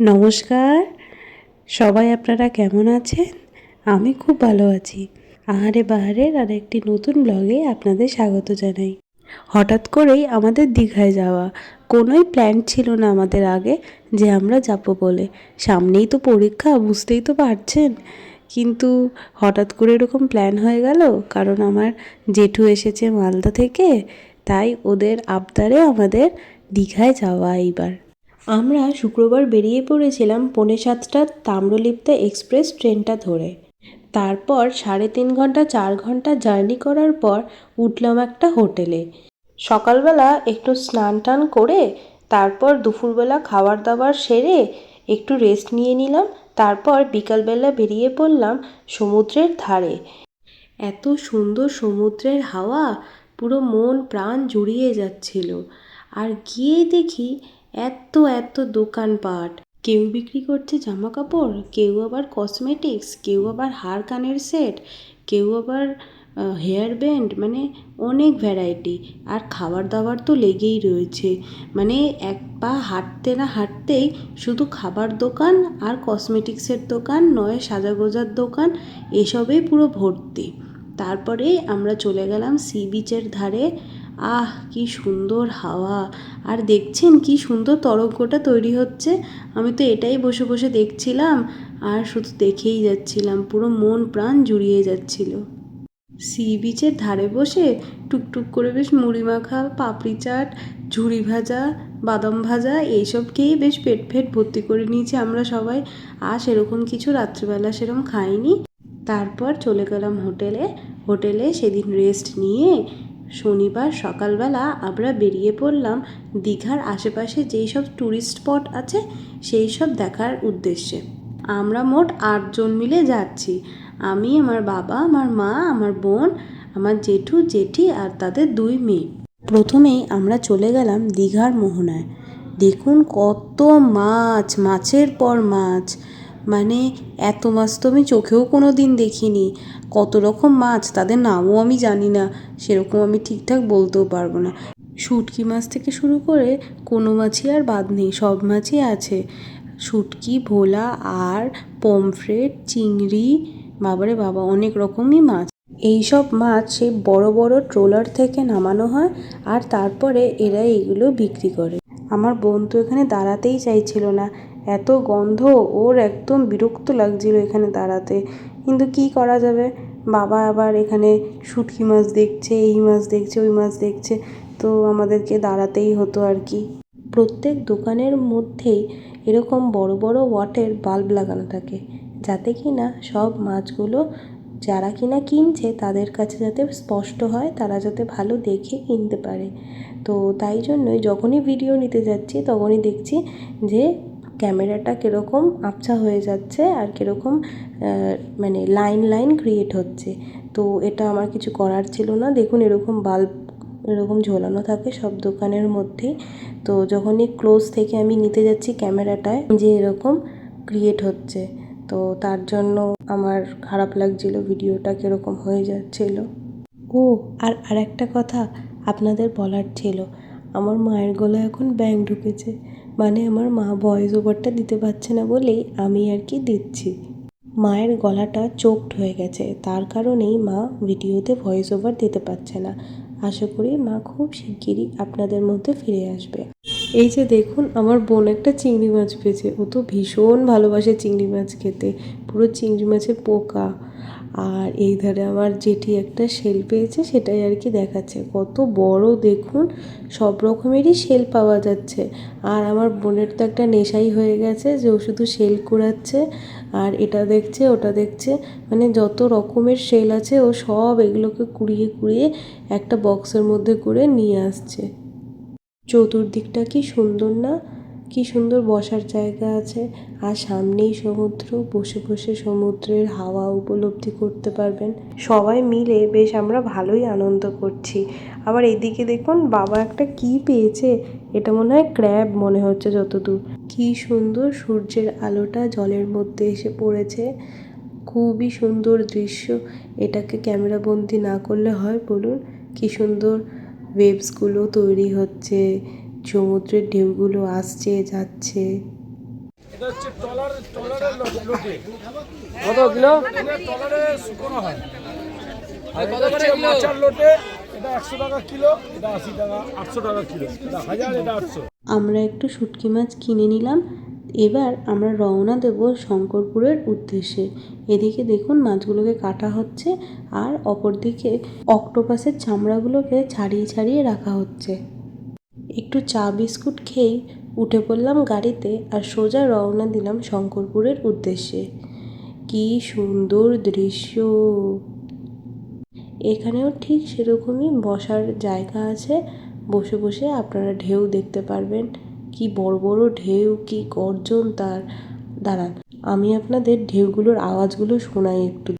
নমস্কার। সবাই আপনারা কেমন আছেন? আমি খুব ভালো আছি। আহারে বাহারের আর একটি নতুন ব্লগে আপনাদের স্বাগত জানাই। হঠাৎ করেই আমাদের দীঘায় যাওয়া। কোনোই প্ল্যান ছিল না আমাদের আগে যে আমরা যাব বলে। সামনেই তো পরীক্ষা, বুঝতেই তো পারছেন। কিন্তু হঠাৎ করে এরকম প্ল্যান হয়ে গেল, কারণ আমার জেঠু এসেছে মালদা থেকে, তাই ওদের আবদারে আমাদের দীঘায় যাওয়া এইবার। আমরা শুক্রবার বেরিয়ে পড়েছিলাম পৌনে সাতটার তাম্রলিপ্তা এক্সপ্রেস ট্রেনটা ধরে। তারপর সাড়ে তিন ঘণ্টা চার ঘণ্টা জার্নি করার পর উঠলাম একটা হোটেলে। সকালবেলা একটু স্নান টান করে, তারপর দুপুরবেলা খাবার দাবার সেরে একটু রেস্ট নিয়ে নিলাম, তারপর বিকালবেলা বেরিয়ে পড়লাম সমুদ্রের ধারে। এত সুন্দর সমুদ্রের হাওয়া, পুরো মন প্রাণ জুড়িয়ে যাচ্ছিল। আর গিয়ে দেখি এত এত দোকানপাট কেউ বিক্রি করছে জামা কাপড় কেউ আবার কসমেটিক্স কেউ আবার হার কানের সেট কেউ আবার হেয়ার ব্যান্ড মানে অনেক ভ্যারাইটি আর খাবার দাবার তো লেগেই রয়েছে। মানে এক পা হাঁটতে না হাঁটতেই শুধু খাবার দোকান আর কসমেটিক্সের দোকান নয়, সাজাগোজার দোকান এসবেই পুরো ভর্তি। তারপরে আমরা চলে গেলাম সি বিচের ধারে। আহ, কি সুন্দর হাওয়া। আর দেখছেন কি সুন্দর তরঙ্গটা তৈরি হচ্ছে? আমি তো এটাই বসে বসে দেখছিলাম, আর শুধু দেখেই যাচ্ছিলাম, পুরো মন প্রাণ জুড়িয়ে যাচ্ছিল। সি বিচের ধারে বসে টুকটুক করে বেশ মুড়ি মাখা, পাপড়ি চাট, ঝুড়ি ভাজা, বাদাম ভাজা, এইসব খেয়েই বেশ পেট ফেট ভর্তি করে নিয়েছি আমরা সবাই। আর সেরকম কিছু রাত্রিবেলা সেরকম খাইনি। তারপর চলে গেলাম হোটেলে। হোটেলে সেদিন রেস্ট নিয়ে শনিবার সকালবেলা আমরা বেরিয়ে পড়লাম দীঘার আশেপাশে যেই সব ট্যুরিস্ট স্পট আছে, সেই সব দেখার উদ্দেশ্যে। আমরা মোট আটজন মিলে যাচ্ছি। আমি, আমার বাবা, আমার মা, আমার বোন, আমার জেঠু, জেঠি আর তাদের দুই মেয়ে। প্রথমেই আমরা চলে গেলাম দীঘার মোহনায়। দেখুন কত মাছ, মাছের পর মাছ। মানে এত মাছ তো আমি চোখেও কোনো দিন দেখিনি। কত রকম মাছ, তাদের নামও আমি জানি না। সেরকম আমি ঠিকঠাক বলতেও পারব না। শুটকি মাছ থেকে শুরু করে কোনো মাছই আর বাদ নেই, সব মাছই আছে। শুটকি, ভোলা, আর, পমফ্রেট, চিংড়ি, বাবারে বাবা, অনেক রকমই মাছ। এই সব মাছ সেই বড় বড় ট্রোলার থেকে নামানো হয় আর তারপরে এরা এগুলো বিক্রি করে। আমার বোন তো এখানে দাঁড়াতেই চাইছিল না। এত গন্ধ, ওর একদম বিরক্ত লাগছিল এখানে দাঁড়াতে। কিন্তু কি করা যাবে? বাবা আবার এখানে শুটকি মাছ দেখছে, এই মাছ দেখছে, ওই মাছ দেখছে। তো আমাদেরকে দাঁড়াতেই হতো আর কি। প্রত্যেক দোকানের মধ্যেই এরকম বড় বড় ওয়াটের বাল্ব লাগানো থাকে। যাতে কি না সব মাছগুলো যারা কিনা কিনছে, তাদের কাছে যাতে স্পষ্ট হয়, তারা যাতে ভালো দেখে কিনতে পারে। তো তাই জন্যই যখনই ভিডিও নিতে যাচ্ছি, তখনই দেখছি যে ক্যামেরাটা কীরকম আবছা হয়ে যাচ্ছে আর কীরকম মানে লাইন লাইন ক্রিয়েট হচ্ছে। তো এটা আমার কিছু করার ছিল না। দেখুন এরকম বাল্ব এরকম ঝোলানো থাকে সব দোকানের মধ্যেই তো যখনই ক্লোজ থেকে আমি নিতে যাচ্ছি ক্যামেরাটায়, যে এরকম ক্রিয়েট হচ্ছে। তো তার জন্য আমার খারাপ লাগছিল ভিডিওটা কীরকম হয়ে যাচ্ছিল। ও, আর আরেকটা কথা আপনাদের বলার ছিল। আমার মায়ের গলা এখন ব্যাং ঢুকেছে। মানে আমার মা ভয়েস ওভারটা দিতে পারছে না বলেই আমি আর কি দিচ্ছি। মায়ের গলাটা চোকড হয়ে গেছে। তার কারণেই মা ভিডিওতে ভয়েস ওভার দিতে পারছে না। আশা করি মা খুব শিগগিরই আপনাদের মধ্যে ফিরে আসবে। এই যে দেখুন, আমার বোন একটা চিংড়ি মাছ পেয়েছে ও তো ভীষণ ভালোবাসে চিংড়ি মাছ খেতে। পুরো চিংড়ি মাছের পোকা। আর এই ধারে আমার যেটি একটা শেল পেয়েছে, সেটাই আর কি দেখাচ্ছে। কত বড় দেখুন, সব রকমেরই শেল পাওয়া যাচ্ছে। আর আমার বোনের তো একটা নেশাই হয়ে গেছে যে ও শুধু শেল কুড়াচ্ছে, আর এটা দেখছে, ওটা দেখছে। মানে যত রকমের শেল আছে, ও সব এগুলোকে কুড়িয়ে কুড়িয়ে একটা বক্সের মধ্যে করে নিয়ে আসছে। চতুর্দিকটা কি সুন্দর না? কি সুন্দর বসার জায়গা আছে। আর সামনেই সমুদ্র, বসে বসে সমুদ্রের হাওয়া উপলব্ধি করতে পারবেন। সবাই মিলে বেশ আমরা ভালোই আনন্দ করছি। আবার এদিকে দেখুন, বাবা একটা কি পেয়েছে? এটা মনে হয় ক্র্যাব মনে হচ্ছে যতদূর। কি সুন্দর সূর্যের আলোটা জলের মধ্যে এসে পড়েছে। খুবই সুন্দর দৃশ্য। এটাকে ক্যামেরাবন্দি না করলে হয়, বলুন। কি সুন্দর ওয়েভসগুলো তৈরি হচ্ছে সমুদ্রের ঢেউগুলো আসছে যাচ্ছে। এটা হচ্ছে টলার টলারের লোটে কত কিলো? টলারে শুকনো হয় আর এটা হচ্ছে মাচার লোটে এটা একশো টাকা কিলো এটা আশি টাকা আটশো টাকা কিলো এটা হাজার এটা আটশো। আমরা একটু শুটকি মাছ কিনে নিলাম এবার আমরা রওনা দেব শঙ্করপুরের উদ্দেশ্যে। এদিকে দেখুন মাছগুলোকে কাটা হচ্ছে আর অপরদিকে অক্টোপাসের চামড়াগুলোকে ছাড়িয়ে ছাড়িয়ে রাখা হচ্ছে। একটু চা বিস্কুট খেয়েই উঠে পড়লাম গাড়িতে আর সোজা রওনা দিলাম শঙ্করপুরের উদ্দেশ্যে। কী সুন্দর দৃশ্য! এখানেও ঠিক সেরকমই বসার জায়গা আছে। বসে বসে আপনারা ঢেউ দেখতে পারবেন। কি বড় বড় ঢেউ কি গর্জন তার দাঁড়ান আমি আপনাদের ঢেউগুলোর আওয়াজগুলো শোনাই একটু।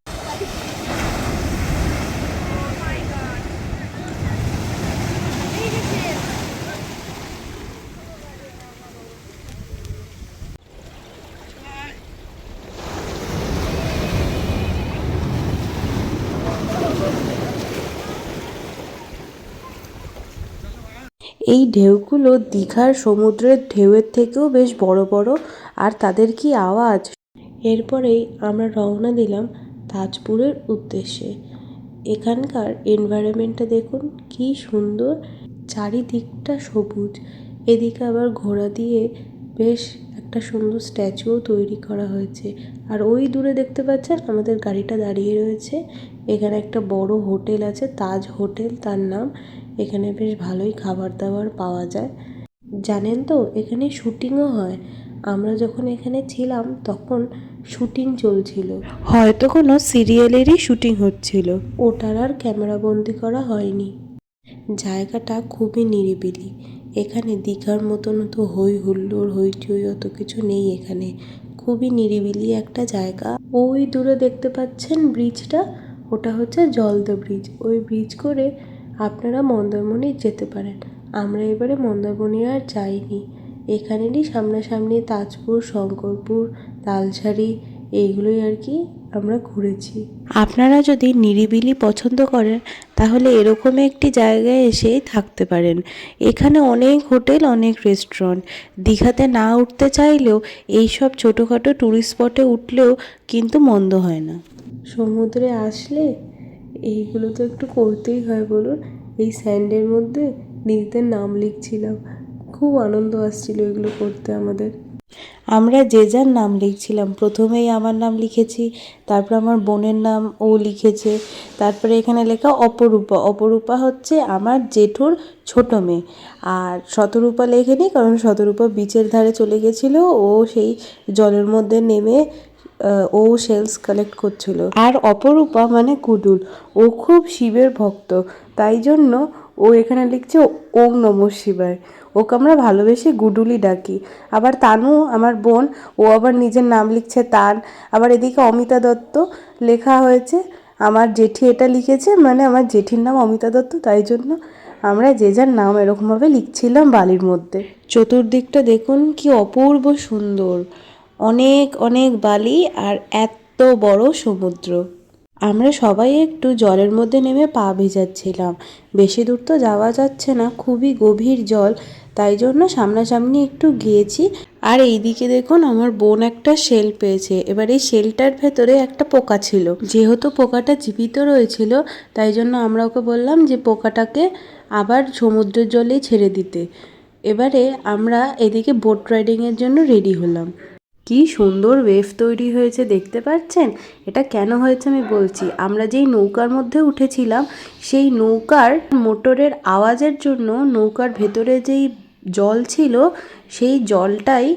এই ঢেউগুলো দীঘার সমুদ্রের ঢেউয়ের থেকেও বেশ বড় বড়, আর তাদের কি আওয়াজ? এরপরেই আমরা রওনা দিলাম তাজপুরের উদ্দেশ্যে। এখানকার এনভায়রনমেন্টটা দেখুন, কি সুন্দর। চারিদিকটা সবুজ। এদিকে আবার ঘোড়া দিয়ে বেশ একটা সুন্দর স্ট্যাচুও তৈরি করা হয়েছে। আর ওই দূরে দেখতে পাচ্ছেন আমাদের গাড়িটা দাঁড়িয়ে রয়েছে। এখানে একটা বড় হোটেল আছে, তাজ হোটেল, তার নাম এখানে বেশ ভালোই খাবার দাবার পাওয়া যায়। জানেন তো, এখানে শুটিংও হয়। আমরা যখন এখানে ছিলাম, তখন শুটিং চলছিল। হয়তো কোনো সিরিয়ালেরই শুটিং হচ্ছিল। ওটার আর ক্যামেরাবন্দি করা হয়নি। জায়গাটা খুবই নিরিবিলি। এখানে দীঘার মতন তো হই হুল্লোড় হইচই অত কিছু নেই এখানে। খুবই নিরিবিলি একটা জায়গা। ওই দূরে দেখতে পাচ্ছেন ব্রিজটা ওটা হচ্ছে জলদা ব্রিজ ওই ব্রিজ করে আপনারা মন্দারমণি যেতে পারেন। আমরা এবারে মন্দারমণি আর যাইনি। এখানেরই সামনাসামনি তাজপুর, শঙ্করপুর তালসারি এইগুলোই আর কি আমরা ঘুরেছি। আপনারা যদি নিরিবিলি পছন্দ করেন, তাহলে এরকম একটি জায়গায় এসেই থাকতে পারেন। এখানে অনেক হোটেল, অনেক রেস্টুরেন্ট। দীঘাতে না উঠতে চাইলেও এইসব ছোটোখাটো ট্যুরিস্ট স্পটে উঠলেও কিন্তু মন্দ হয় না। সমুদ্রে আসলে এইগুলো তো একটু করতেই হয় বলুন। এই স্যান্ডের মধ্যে নিজেদের নাম লিখছিলাম। খুব আনন্দ আসছিল এগুলো করতে আমাদের। আমরা যে যার নাম লিখছিলাম, প্রথমেই আমার নাম লিখেছি, তারপর আমার বোনের নাম ও লিখেছে, তারপরে এখানে লেখা অপরূপা। অপরূপা হচ্ছে আমার জেঠুর ছোট মেয়ে। আর শতরূপা লেখেনি, কারণ শতরূপা বিচের ধারে চলে গেছিল, ও সেই জলের মধ্যে নেমে ও সেলস কালেক্ট করছিল। আর অপরূপা মানে কুডুল। ও খুব শিবের ভক্ত। তাই জন্য ও এখানে লিখছে ওম নম শিবায়। ওকে আমরা ভালোবেসে গুডুলি ডাকি। আবার তানু, আমার বোন, ও আবার নিজের নাম লিখছে তান। আবার এদিকে অমিতা দত্ত লেখা হয়েছে, আমার জেঠি এটা লিখেছে মানে আমার জেঠির নাম অমিতা দত্ত, তাই জন্য আমরা যে যার নাম এরকমভাবে লিখছিলাম বালির মধ্যে। চতুর্দিকটা দেখুন কি অপূর্ব সুন্দর। অনেক অনেক বালি আর এত বড় সমুদ্র। আমরা সবাই একটু জলের মধ্যে নেমে পা ভিজাচ্ছিলাম। বেশি দূর তো যাওয়া যাচ্ছে না, খুবই গভীর জল, তাই জন্য সামনাসামনি একটু গিয়েছি। আর এইদিকে দেখুন, আমার বোন একটা শেল পেয়েছে। এবার এই শেলটার ভেতরে একটা পোকা ছিল। যেহেতু পোকাটা জীবিত রয়েছিল, তাই জন্য আমরা ওকে বললাম যে পোকাটাকে আবার সমুদ্রের জলেই ছেড়ে দিতে। এবারে আমরা এদিকে বোট রাইডিংয়ের জন্য রেডি হলাম। কি সুন্দর ওয়েভ তৈরি হয়েছে দেখতে পাচ্ছেন? এটা কেন হয়েছে আমি বলছি। আমরা যেই নৌকার মধ্যে উঠেছিলাম, সেই নৌকার মোটরের আওয়াজের জন্য নৌকার ভেতরে যেই জল ছিল, সেই জলটাই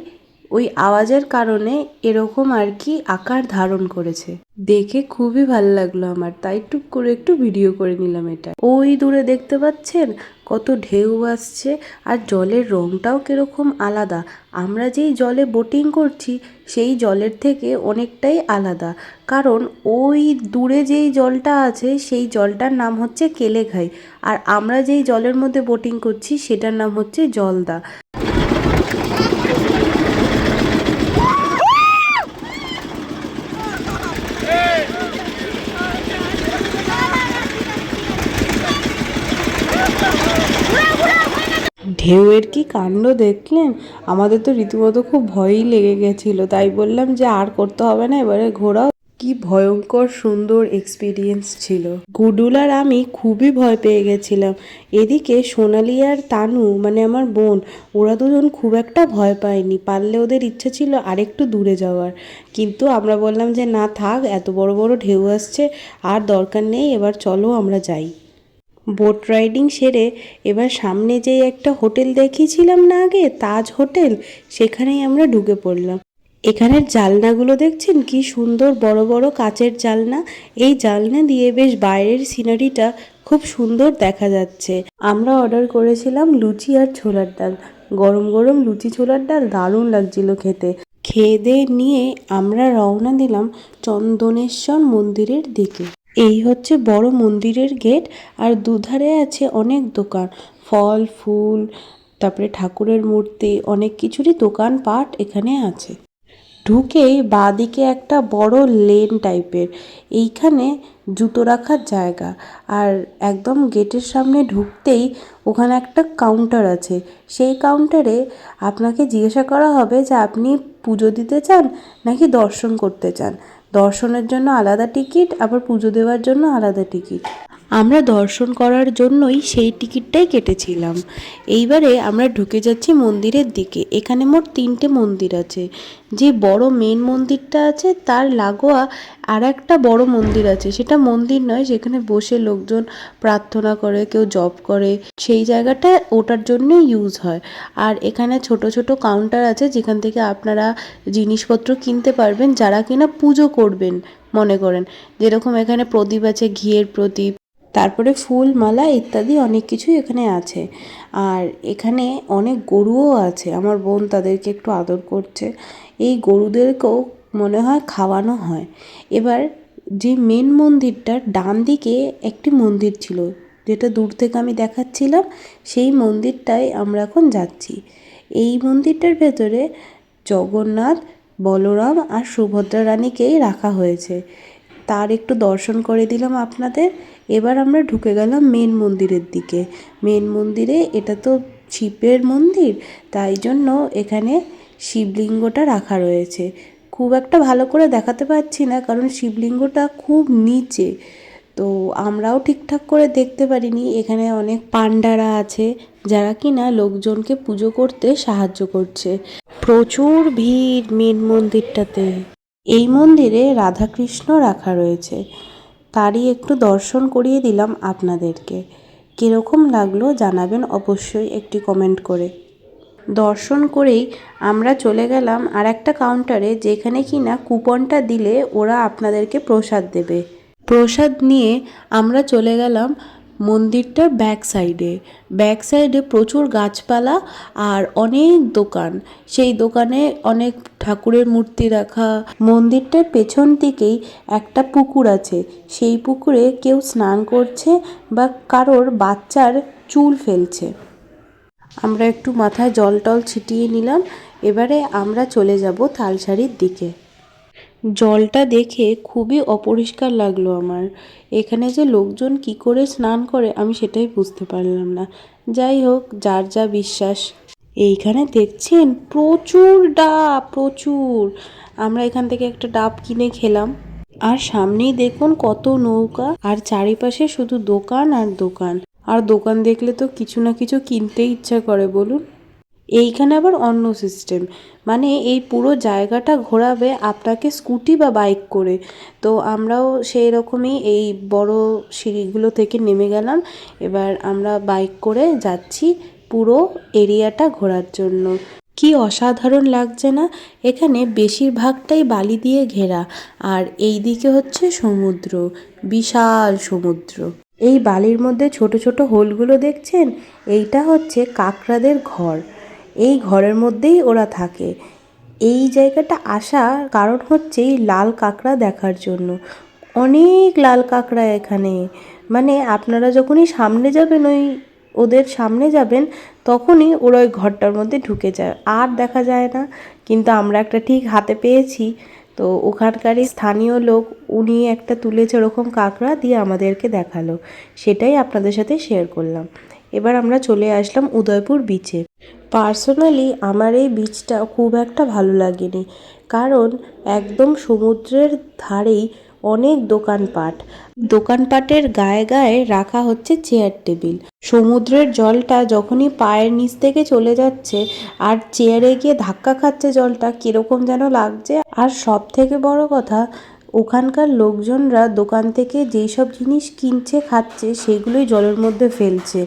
ওই আওয়াজের কারণে এরকম আর কি আকার ধারণ করেছে। দেখে খুবই ভালো লাগল আমার, তাই টুক করে একটু ভিডিও করে নিলাম এটা। ওই দূরে দেখতে পাচ্ছেন কত ঢেউ আসছে আর জলের রংটাও কীরকম আলাদা। আমরা যেই জলে বোটিং করছি, সেই জলের থেকে অনেকটাই আলাদা। কারণ ওই দূরে যেই জলটা আছে, সেই জলটার নাম হচ্ছে কেলেঘাই। আর আমরা যেই জলের মধ্যে বোটিং করছি, সেটার নাম হচ্ছে জলদা। ঢেউয়ের কি কাণ্ড দেখলেন? আমাদের তো রীতিমতো খুব ভয়ই লেগে গেছিল, তাই বললাম যে আর করতে হবে না, এবারে ঘোরাও। কি ভয়ঙ্কর সুন্দর এক্সপিরিয়েন্স ছিল। গুডুল আর আমি খুবই ভয় পেয়ে গেছিলাম। এদিকে সোনালি আর তানু মানে আমার বোন, ওরা দুজন খুব একটা ভয় পায়নি, পারলে ওদের ইচ্ছা ছিল আরেকটু দূরে যাওয়ার। কিন্তু আমরা বললাম যে না থাক, এত বড় বড় ঢেউ আসছে, আর দরকার নেই, এবার চলো আমরা যাই। বোট রাইডিং সেরে এবার সামনে যে একটা হোটেল দেখিয়েছিলাম না আগে, তাজ হোটেল, সেখানেই আমরা ঢুকে পড়লাম। এখানের জালনাগুলো দেখছেন? কি সুন্দর বড় বড় কাচের জালনা। এই জালনা দিয়ে বেশ বাইরের সিনারিটা খুব সুন্দর দেখা যাচ্ছে। আমরা অর্ডার করেছিলাম লুচি আর ছোলার ডাল। গরম গরম লুচি ছোলার ডাল দারুণ লাগছিল খেতে। খেয়ে নিয়ে আমরা রওনা দিলাম চন্দনেশ্বর মন্দিরের দিকে। এই হচ্ছে বড় মন্দিরের গেট, আর দুধারে আছে অনেক দোকান। ফল, ফুল, তারপরে ঠাকুরের মূর্তি, অনেক কিছুরই দোকান পাট এখানে আছে। ঢুকেই বাঁদিকে একটা বড় লেন টাইপের, এইখানে জুতো রাখার জায়গা। আর একদম গেটের সামনে ঢুকতেই ওখানে একটা কাউন্টার আছে। সেই কাউন্টারে আপনাকে জিজ্ঞাসা করা হবে যে আপনি পুজো দিতে চান নাকি দর্শন করতে চান। দর্শনের জন্য আলাদা টিকিট আবার পুজো দেওয়ার জন্য আলাদা টিকিট। আমরা দর্শন করার জন্যই সেই টিকিটটাই কেটেছিলাম। এইবারে আমরা ঢুকে যাচ্ছি মন্দিরের দিকে। এখানে মোট তিনটে মন্দির আছে। যে বড় মেন মন্দিরটা আছে, তার লাগোয়া আর একটা বড় মন্দির আছে। সেটা মন্দির নয় সেখানে বসে লোকজন প্রার্থনা করে, কেউ জব করে। সেই জায়গাটা ওটার জন্য ইউজ হয়। আর এখানে ছোট ছোট কাউন্টার আছে, যেখান থেকে আপনারা জিনিসপত্র কিনতে পারবেন, যারা কিনা পুজো করবেন, মনে করেন। যেরকম এখানে প্রদীপ আছে, ঘিয়ের প্রদীপ তারপরে ফুল, মালা ইত্যাদি অনেক কিছুই এখানে আছে। আর এখানে অনেক গরুও আছে। আমার বোন তাদেরকে একটু আদর করছে। এই গরুদেরকেও মনে হয় খাওয়ানো হয়। এবার যে মেন মন্দিরটার ডান দিকে একটি মন্দির ছিল। যেটা দূর থেকে আমি দেখাচ্ছিলাম, সেই মন্দিরটায় আমরা এখন যাচ্ছি। এই মন্দিরটার ভেতরে জগন্নাথ, বলরাম আর সুভদ্রা রানীকেই রাখা হয়েছে। তার একটু দর্শন করে দিলাম আপনাদের। এবার আমরা ঢুকে গেলাম মেন মন্দিরের দিকে। মেন মন্দিরে এটা তো শিবের মন্দির, তাই জন্য এখানে শিবলিঙ্গটা রাখা রয়েছে। খুব একটা ভালো করে দেখাতে পারছি না, কারণ শিবলিঙ্গটা খুব নিচে। তো আমরাও ঠিকঠাক করে দেখতে পারিনি, এখানে অনেক পান্ডারা আছে, যারা কিনা লোকজনকে পুজো করতে সাহায্য করছে। প্রচুর ভিড় মেন মন্দিরটাতে। এই মন্দিরে রাধাকৃষ্ণ রাখা রয়েছে। তারই একটু দর্শন করিয়ে দিলাম আপনাদেরকে। কীরকম লাগল জানাবেন অবশ্যই একটি কমেন্ট করে। দর্শন করেই আমরা চলে গেলাম আর একটা কাউন্টারে যেখানে কি না কুপনটা দিলে ওরা আপনাদেরকে প্রসাদ দেবে। প্রসাদ নিয়ে আমরা চলে গেলাম মন্দিরটার ব্যাক সাইডে ব্যাক সাইডে প্রচুর গাছপালা আর অনেক দোকান। সেই দোকানে অনেক ঠাকুরের মূর্তি রাখা। মন্দিরটার পেছন দিকেই একটা পুকুর আছে। সেই পুকুরে কেউ স্নান করছে বা কারোর বাচ্চার চুল ফেলছে। আমরা একটু মাথায় জল টল ছিটিয়ে নিলাম। এবারে আমরা চলে যাব তালসারির দিকে। জলটা দেখে খুবই অপরিষ্কার লাগল আমার। এখানে যে লোকজন কি করে স্নান করে আমি সেটাই বুঝতে পারলাম না। যাই হোক, যার যা বিশ্বাস। এইখানে দেখছেন? প্রচুর ডাব, প্রচুর। আমরা এখান থেকে একটা ডাব কিনে খেলাম। আর সামনেই দেখুন কত নৌকা। আর চারিপাশে শুধু দোকান আর দোকান। আর দোকান দেখলে তো কিছু না কিছু কিনতে ইচ্ছা করে, বলুন। এইখানে আবার অন্য সিস্টেম মানে এই পুরো জায়গাটা ঘোরাবে আপনাকে স্কুটি বা বাইক করে। তো আমরাও সেই রকমই এই বড় সিঁড়িগুলো থেকে নেমে গেলাম। এবার আমরা বাইক করে যাচ্ছি পুরো এরিয়াটা ঘোরার জন্য। কি অসাধারণ লাগছে না? এখানে বেশিরভাগটাই বালি দিয়ে ঘেরা। আর এই দিকে হচ্ছে সমুদ্র, বিশাল সমুদ্র। এই বালির মধ্যে ছোট ছোট হোলগুলো দেখছেন? এইটা হচ্ছে কাকড়াদের ঘর। এই ঘরের মধ্যেই ওরা থাকে। এই জায়গাটা আসার কারণ হচ্ছে এই লাল কাঁকড়া দেখার জন্য। অনেক লাল কাঁকড়া এখানে। মানে আপনারা যখনই সামনে যাবেন, ওই ওদের সামনে যাবেন, তখনই ওরা ওই ঘরটার মধ্যে ঢুকে যায়। আর দেখা যায় না, কিন্তু আমরা একটা ঠিক হাতে পেয়েছি। তো ওখানকারই স্থানীয় লোক, উনি একটা তুলেছে ওরকম কাঁকড়া দিয়ে আমাদেরকে দেখাল। সেটাই আপনাদের সাথে শেয়ার করলাম। এবার আমরা চলে আসলাম উদয়পুর বিচে পার্সোনালি আমার এই বিচটা খুব একটা ভালো লাগেনি। কারণ একদম সমুদ্রের ধারেই অনেক দোকানপাট। দোকানপাটের গায়ে গায়ে রাখা হচ্ছে চেয়ার টেবিল সমুদ্রের জলটা যখনই পায়ের নিচ থেকে চলে যাচ্ছে আর চেয়ারে গিয়ে ধাক্কা খাচ্ছে জলটা, কীরকম যেন লাগছে। আর সব থেকে বড় কথা, ওখানকার লোকজনরা দোকান থেকে যেই সব জিনিস কিনছে, খাচ্ছে, সেগুলোই জলের মধ্যে ফেলছে।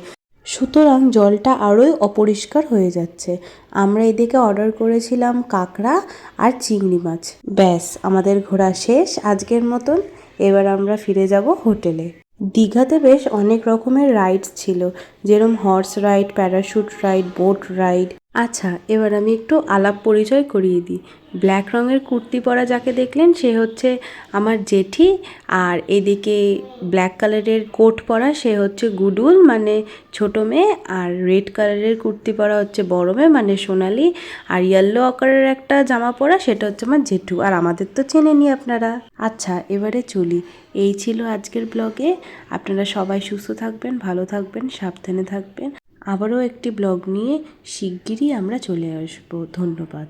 সুতরাং জলটা আরোই অপরিষ্কার হয়ে যাচ্ছে। আমরা এদিকে অর্ডার করেছিলাম কাঁকড়া আর চিংড়ি মাছ। ব্যাস, আমাদের ঘোরা শেষ আজকের মতন। এবার আমরা ফিরে যাব হোটেলে। দীঘাতে বেশ অনেক রকমের রাইডস ছিল। যেরম horse ride parachute ride boat ride আচ্ছা এবার আমি একটু আলাপ পরিচয় করিয়ে দিই। ব্ল্যাক রঙের কুর্তি পরা যাকে দেখলেন, সে হচ্ছে আমার জেঠি। আর এদিকে ব্ল্যাক কালারের কোট পরা, সে হচ্ছে গুডুল মানে ছোট মেয়ে। আর রেড কালারের কুর্তি পরা হচ্ছে বড় মেয়ে মানে সোনালি। আর ইয়েলো আকারের একটা জামা পরা, সেটা হচ্ছে আমার জেঠু। আর আমাদের তো চেনে চেনেনি আপনারা। আচ্ছা এবারে চলি। এই ছিল আজকের ব্লগে। আপনারা সবাই সুস্থ থাকবেন, ভালো থাকবেন, সাবধানে থাকবেন। আবারও একটি ব্লগ নিয়ে শিগগিরই আমরা চলে আসব। ধন্যবাদ।